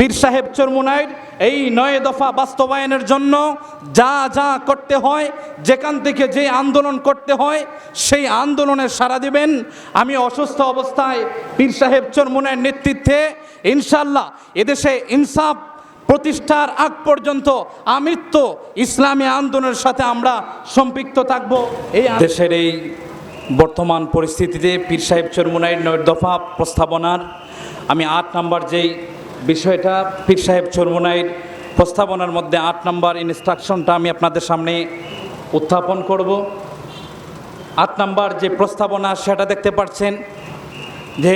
পীর সাহেব চরমুনাইর, এই নয় দফা বাস্তবায়নের জন্য যা যা করতে হয়, যেখান থেকে যে আন্দোলন করতে হয়, সেই আন্দোলনের সাড়া দিবেন। আমি অসুস্থ অবস্থায় পীর সাহেব চরমুনাইয়ের নেতৃত্বে ইনশাল্লাহ এদেশে ইনসাফ প্রতিষ্ঠার আগ পর্যন্ত আমৃত্য ইসলামী আন্দোলনের সাথে আমরা সম্পৃক্ত থাকব। এই দেশের এই বর্তমান পরিস্থিতিতে পীর সাহেব চরমুনাইয়ের নয় দফা প্রস্তাবনার আমি আট নাম্বার যেই বিষয়টা পীর সাহেব চরমুনাইয়ের প্রস্তাবনার মধ্যে আট নম্বর ইনস্ট্রাকশনটা আমি আপনাদের সামনে উত্থাপন করব। আট নম্বর যে প্রস্তাবনা সেটা দেখতে পাচ্ছেন যে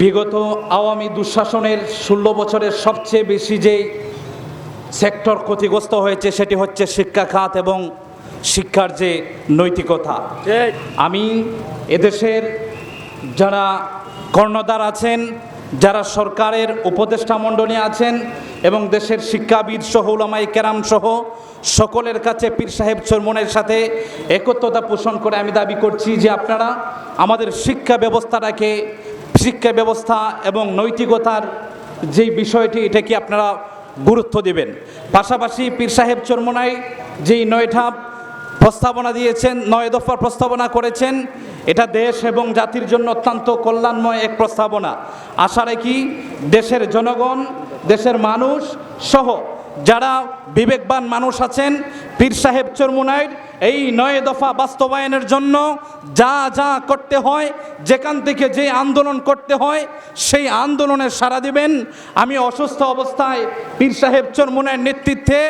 বিগত আওয়ামী দুঃশাসনের ষোলো বছরের সবচেয়ে বেশি যেই সেক্টর ক্ষতিগ্রস্ত হয়েছে সেটি হচ্ছে শিক্ষা খাত এবং শিক্ষার যে নৈতিকতা। আমি এদেশের যারা কর্ণধার আছেন যারা সরকারের উপদেষ্টা মণ্ডলী আছেন এবং দেশের শিক্ষাবিদ সহ উলামাই কেরাম সহ, সকলের কাছে পীর সাহেব চরমনের সাথে একত্রতা পোষণ করে আমি দাবি করছি যে আপনারা আমাদের শিক্ষা ব্যবস্থাটাকে, শিক্ষা ব্যবস্থা এবং নৈতিকতার যেই বিষয়টি এটা কি আপনারা গুরুত্ব দেবেন। পাশাপাশি পীর সাহেব চরমনাই যেই নয়টা প্রস্তাবনা দিয়েছেন, নয় দফার প্রস্তাবনা করেছেন। এটা দেশ এবং জাতির জন্য অত্যন্ত কল্যাণময় এক প্রস্তাবনা। আশা রাখি দেশের জনগণ, দেশের মানুষ সহ যারা বিবেকবান মানুষ আছেন, পীর সাহেব চরমুনাইর, এই নয় দফা বাস্তবায়নের জন্য যা যা করতে হয়, যেখান থেকে যে আন্দোলন করতে হয়, সেই আন্দোলনে সাড়া দিবেন। আমি অসুস্থ অবস্থায় পীর সাহেব চরমুনাইয়ের নেতৃত্বে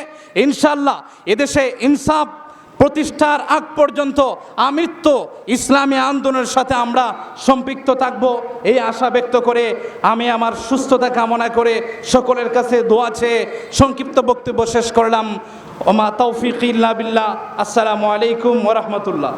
ইনশাল্লাহ এদেশে ইনসাফ প্রতিষ্ঠার আগ পর্যন্ত আমৃত্য ইসলামী আন্দোলনের সাথে আমরা সম্পৃক্ত থাকব। এই আশা ব্যক্ত করে আমি আমার সুস্থতা কামনা করে সকলের কাছে দোয়া চেয়ে সংক্ষিপ্ত বক্তব্য শেষ করলাম। ওমা তৌফিক ইল্লা বিল্লাহ। আসসালামু আলাইকুম ওরহমতুল্লাহ